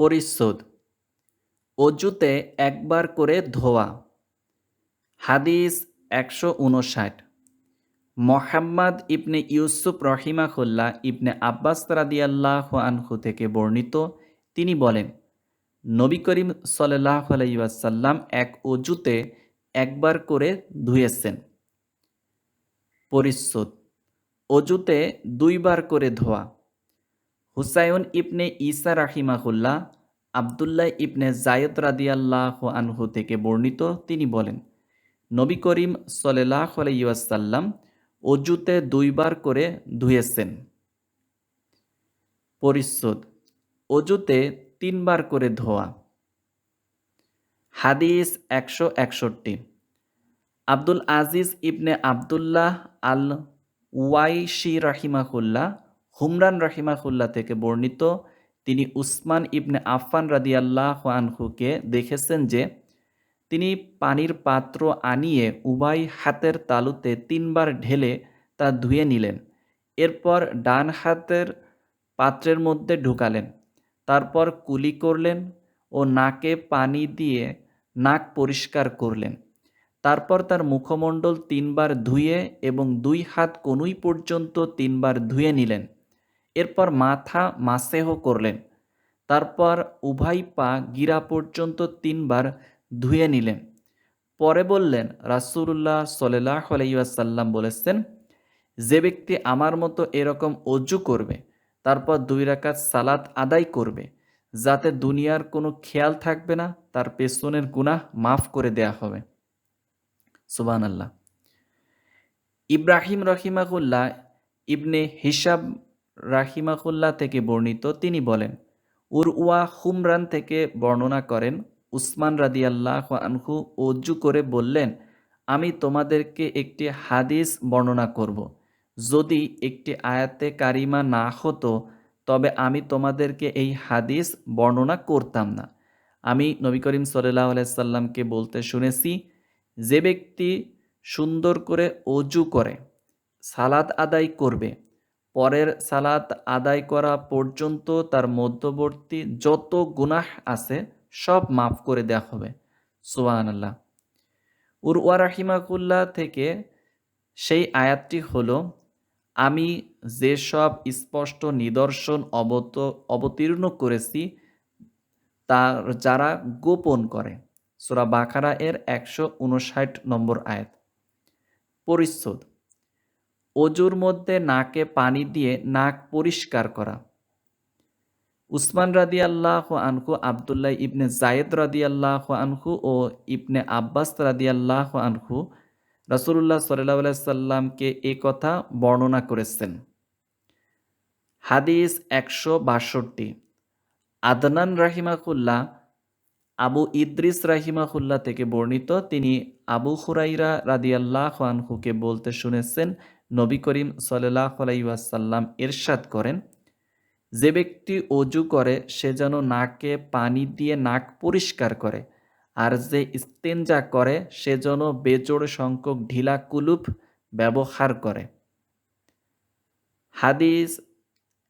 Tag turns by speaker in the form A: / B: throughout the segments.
A: পরিচ্ছদ। অজুতে একবার করে ধোয়া। হাদিস একশো উনষাট। মোহাম্মদ ইবনে ইউসুফ রহিমাহুল্লাহ ইবনে আব্বাস রাদিয়াল্লাহ আনহু থেকে বর্ণিত। তিনি বলেন, নবী করিম সাল্লাহ এক অজুতে একবার করে ধুয়েছেন। পরিচ্ছদ। অজুতে দুইবার করে ধোয়া। হুসায়ুন ইবনে ইসা রাহিমাহুল্লাহ আবদুল্লাহ ইবনে জায়দ রাদিয়াল্লাহ আনহু থেকে বর্ণিত, তিনি বলেন, নবী করিম সাল্লাহ আলাইসাল্লাম অজুতে দুইবার করে ধুয়েছেন। পরিচ্ছদ, অজুতে তিনবার করে ধোয়া। হাদিস একশো একষট্টি। আব্দুল আজিজ ইবনে আবদুল্লাহ আল ওয়াইশি রাহিমাহুল্লাহ, হুমরান রাহিমাহুল্লাহ থেকে বর্ণিত তিনি উসমান ইবনে আফফান রাদিয়াল্লাহ আনহুকে দেখেছেন যে তিনি পানির পাত্র আনিয়ে উভয় হাতের তালুতে তিনবার ঢেলে তা ধুয়ে নিলেন। এরপর ডান হাতের পাত্রের মধ্যে ঢুকালেন। তারপর কুলি করলেন ও নাকে পানি দিয়ে নাক পরিষ্কার করলেন। তারপর তার মুখমণ্ডল তিনবার ধুয়ে এবং দুই হাত কনুই পর্যন্ত তিনবার ধুয়ে নিলেন। এরপর মাথা মাসেহ করলেন। তারপর উভয় পা গিরা পর্যন্ত তিনবার ধুয়ে নিলেন। পরে বললেন রাসুল্লাহ সাল্লাহ আলাইসাল্লাম বলেছেন, যে ব্যক্তি আমার মতো এরকম অজু করবে, তারপর দুই রাকাত সালাত আদায় করবে, যাতে দুনিয়ার কোনো খেয়াল থাকবে না, তার পেছনের গুনাহ মাফ করে দেয়া হবে। সুবান আল্লাহ ইব্রাহিম রহিমাকুল্লাহ ইবনে হিসাব রাহিমাকুল্লাহ থেকে বর্ণিত তিনি বলেন, উরওয়া হুমরান থেকে বর্ণনা করেন, উসমান রাদি আল্লাহ আনহু অজু করে বললেন, আমি তোমাদেরকে একটি হাদিস বর্ণনা করব। যদি একটি আয়াতে কারিমা না হতো, তবে আমি তোমাদেরকে এই হাদিস বর্ণনা করতাম না আমি নবী করিম সাল্লাহ আলাইসাল্লামকে বলতে শুনেছি, যে ব্যক্তি সুন্দর করে অজু করে সালাদ আদায় করবে পরের সালাত আদায় করা পর্যন্ত তার মধ্যবর্তী যত গুনাহ আছে সব মাফ করে দেওয়া হবে। সোহান আল্লাহ উরওয়া রাহিমাকুল্লাহ থেকে সেই আয়াতটি হল, আমি যেসব স্পষ্ট নিদর্শন অবত, অবতীর্ণ করেছি, তার যারা গোপন করে। সোরা বাখারা এর একশো উনষাট নম্বর আয়াত। পরিচ্ছদ অজুর মধ্যে নাকে পানি দিয়ে নাক পরিষ্কার করা। উসমান রাদি আল্লাহ আনহু, আবদুল্লাহ ইবনে জায়েদ রাদি আল্লাহ আনহু ও ইবনে আব্বাস রাদি আল্লাহ আনহু রাসুল্লাহ সাল্লাহ সাল্লামকে এ কথা বর্ণনা করেছেন। হাদিস একশো বাষট্টি। আদনান রাহিমাকুল্লাহ আবু ইদ্রিস রাহিমাহুল্লাহ থেকে বর্ণিত, তিনি আবু হুরাইরা রাদিয়াল্লাহ আনহুকে বলতে শুনেছেন নবী করিম সাল্লাহ আলাইসাল্লাম এরশাদ করেন, যে ব্যক্তি অজু করে, সে যেন নাকে পানি দিয়ে নাক পরিষ্কার করে, আর যে ইস্তেঞ্জা করে, সে যেন বেজোড় সংখ্যক ঢিলা কুলুপ ব্যবহার করে। হাদিস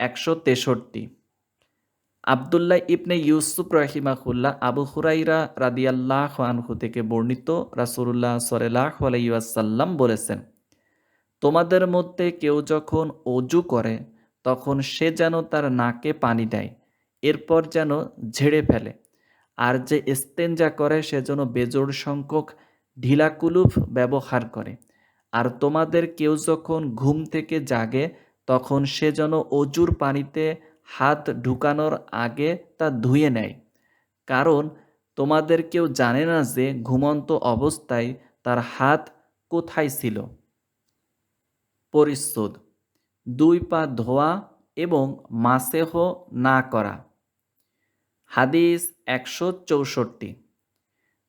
A: একশো তেষট্টি। আবদুল্লাহ ইবনে ইউসুফ রাহিমাহুল্লাহ আবু হুরাইরা রাদিয়াল্লাহ আনহু থেকে বর্ণিত রাসুল্লাহ সাল্লাহ আলাইসাল্লাম বলেছেন তোমাদের মধ্যে কেউ যখন অজু করে, তখন সে যেন তার নাকে পানি দেয়, এরপর যেন ঝেড়ে ফেলে। আর যে ইস্তেঞ্জা করে, সে যেন বেজোড় সংখ্যক ঢিলাকুলুফ ব্যবহার করে। আর তোমাদের কেউ যখন ঘুম থেকে জাগে, তখন সে যেন অজুর পানিতে হাত ঢুকানোর আগে তা ধুয়ে নেয়। কারণ তোমাদের কেউ জানে না যে ঘুমন্ত অবস্থায় তার হাত কোথায় ছিল। পরিচ্ছদ। দুই পা ধোয়া এবং মাসেহ না করা। হাদিস একশো চৌষট্টি।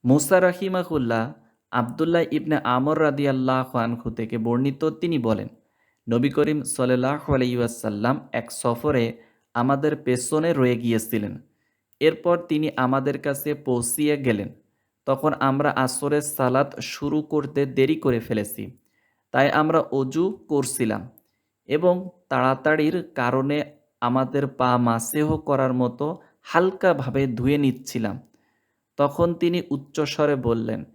A: মুসা রাহিমাহুল্লাহ আবদুল্লাহ ইবনে আমর রাদি আল্লাহ থেকে বর্ণিত তিনি বলেন, নবী করিম সাল্লাহ আলাইসাল্লাম এক সফরে আমাদের পেছনে রয়ে গিয়েছিলেন। এরপর তিনি আমাদের কাছে পৌঁছিয়ে গেলেন। তখন আমরা আসরের সালাত শুরু করতে দেরি করে ফেলেছি। তাই আমরা অজু করছিলাম এবং তাড়াতাড়ির কারণে আমাদের পা মাসেহ করার মতো হালকাভাবে ধুয়ে নিচ্ছিলাম। তখন তিনি উচ্চস্বরে বললেন,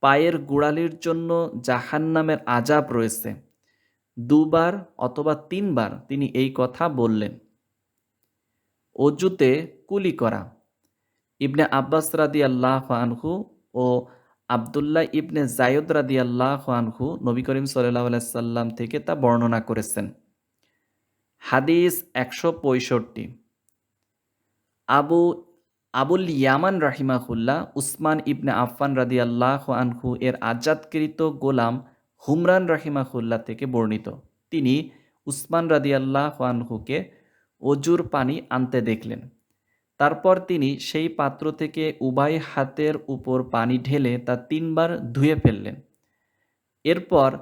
A: পায়ের গোড়ালির জন্য জাহান নামের আজাব রয়েছে। দুবার অথবা তিনবার তিনি এই কথা বললেন। অজুতে কুলি করা। ইবনে আব্বাস রাদি আল্লাহ আনহু ও আবদুল্লাহ ইবনে জায়দ রাদি আল্লাহ আনহু নবী করিম সাল্লাহ সাল্লাম থেকে তা বর্ণনা করেছেন। হাদিস একশো পঁয়ষট্টি। আবু, আবুল ইয়ামান রাহিমাহুল্লাহ উসমান ইবনে আফফান রাদি আল্লাহ আনহু এর আজাদকৃত গোলাম হুমরান রাহিমাহুল্লাহ থেকে বর্ণিত। তিনি উসমান রাদি আল্লাহ আনহুকে অজুর পানি আনতে দেখলেন। তারপর তিনি সেই পাত্র থেকে উভয় হাতের উপর পানি ঢেলে তা তিনবার ধুয়ে ফেললেন। এরপর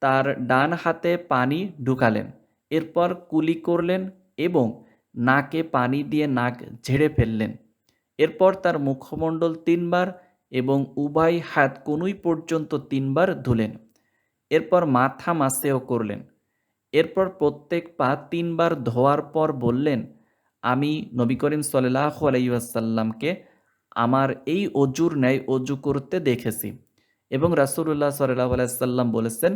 A: তার ডান হাতে পানি ঢুকালেন। এরপর কুলি করলেন এবং নাকে পানি দিয়ে নাক ঝেড়ে ফেললেন। এরপর তার মুখমণ্ডল তিনবার এবং উভয় হাত কোনুই পর্যন্ত তিনবার ধুলেন। এরপর মাথা মাসেও করলেন। এরপর প্রত্যেক পা তিনবার ধোয়ার পর বললেন আমি নবী করিম সাল্লাহ আলাইসাল্লামকে আমার এই অজুর ন্যায় অজু করতে দেখেছি। এবং রাসুল্লাহ সাল্লাহ আলাইসাল্লাম বলেছেন,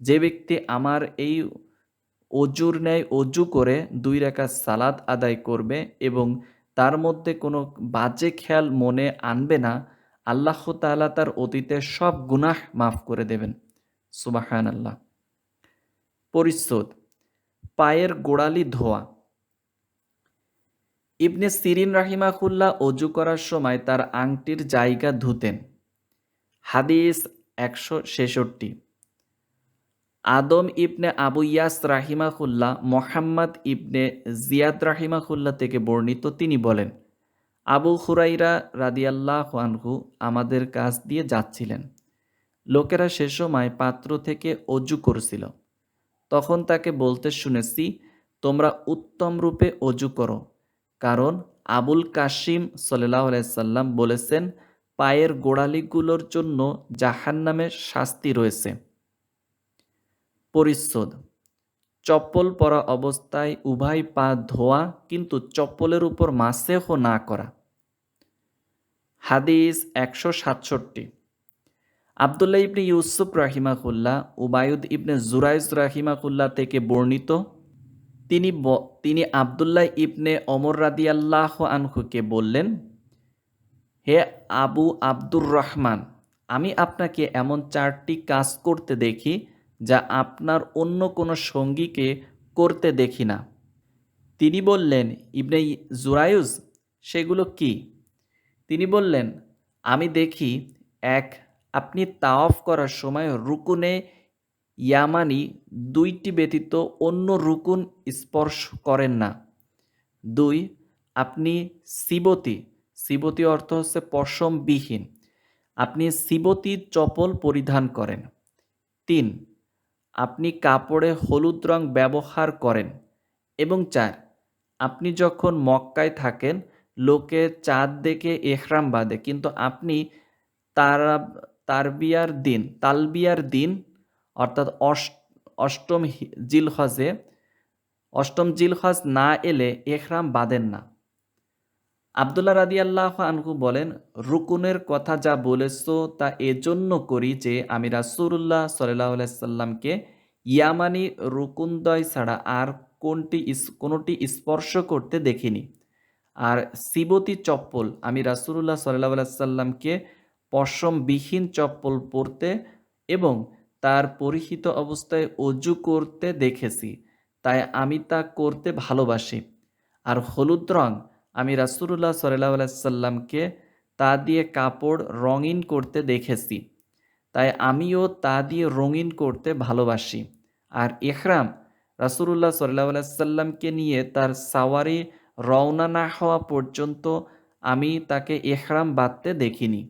A: যে ব্যক্তি আমার এই অজুর ন্যায় অজু করে দুই রেখা সালাদ আদায় করবে এবং তার মধ্যে কোনো বাজে খেয়াল মনে আনবে না, আল্লাহ তালা তার অতীতের সব গুনাহ মাফ করে দেবেন। সুবাহান আল্লাহ পরিশোধ পায়ের গোড়ালি ধোয়া। ইবনে সিরিন রাহিমাকুল্লাহ অজু করার সময় তার আংটির জায়গা ধুতেন। হাদিস একশো ছেষট্টি। আদম ইবনে আবু ইয়াস রাহিমাহুল্লাহ মোহাম্মদ ইবনে জিয়াদ রাহিমাহুল্লাহ থেকে বর্ণিত তিনি বলেন, আবু হুরাইরা রাদিয়াল্লাহ আনহু আমাদের কাছ দিয়ে যাচ্ছিলেন। লোকেরা সে সময় পাত্র থেকে অজু করছিল। তখন তাকে বলতে শুনেছি, তোমরা উত্তম রূপে অজু করো। কারণ আবুল কাশিম সাল্লাহ সাল্লাম বলেছেন, পায়ের গোড়ালিগুলোর জন্য জাহান জাহান্নামের শাস্তি রয়েছে। পরিচ্ছদ। চপ্পল পরা অবস্থায় উভয় পা ধোয়া কিন্তু চপ্পলের উপর মাসেহ না করা। হাদিস একশো সাতষট্টি। আবদুল্লাহ ইবনে ইউসুফ রাহিমাকুল্লাহ উবায়ুদ ইবনে জুরাইজ রাহিমাকুল্লাহ থেকে বর্ণিত তিনি তিনি আবদুল্লাহ ইবনে অমর রাদিয়াল্লাহ আনহুকে বললেন, হে আবু আব্দুর রহমান, আমি আপনাকে এমন চারটি কাজ করতে দেখি যা আপনার অন্য কোনো সঙ্গীকে করতে দেখি না। তিনি বললেন, ইবনে জুরায়ুজ, সেগুলো কি? তিনি বললেন, আমি দেখি, এক, আপনি তাওয়াফ করার সময় রুকুনে ইয়ামানি দুইটি ব্যতীত অন্য রুকুন স্পর্শ করেন না। দুই, আপনি শিবতী শিবতী অর্থ হচ্ছে পশমবিহীন। আপনি শিবতী চপল পরিধান করেন। তিন, আপনি কাপড়ে হলুদ রং ব্যবহার করেন। এবং চার, আপনি যখন মক্কায় থাকেন, লোকে চাঁদ দেখে এহরাম বাঁধে। কিন্তু আপনি তারা তারবিয়ার দিন তালবিয়ার দিন অর্থাৎ অষ্টম জিলহজে, অষ্টম জিলহজ না এলে এহরাম বাঁধেন না। আবদুল্লাহ রাদি আল্লাহ আনহু বলেন, রুকুনের কথা যা বলেছ তা এজন্য করি যে আমি রাসুল্লাহ সাল্লাহ সাল্লামকে ইয়ামানি রুকুনদয় ছাড়া আর কোনটি কোনোটি স্পর্শ করতে দেখিনি। আর শিবতী চপ্পল, আমি রাসুল্লাহ সাল্লাহ সাল্লামকে পশমবিহীন চপ্পল পরতে এবং তার পরিহিত অবস্থায় অজু করতে দেখেছি, তাই আমি তা করতে ভালোবাসি। আর হলুদ রং, আমি রাসুল্লাহ সাল্লাহ সাল্লামকে তা দিয়ে কাপড় রঙিন করতে দেখেছি, তাই আমিও তা দিয়ে রঙিন করতে ভালোবাসি। আর ইহরাম রাসুল্লাহ সাল্লাহ সাল্লামকে নিয়ে তার সাওয়ারি রওনা না হওয়া পর্যন্ত আমি তাকে এহরাম বাঁধতে দেখিনি।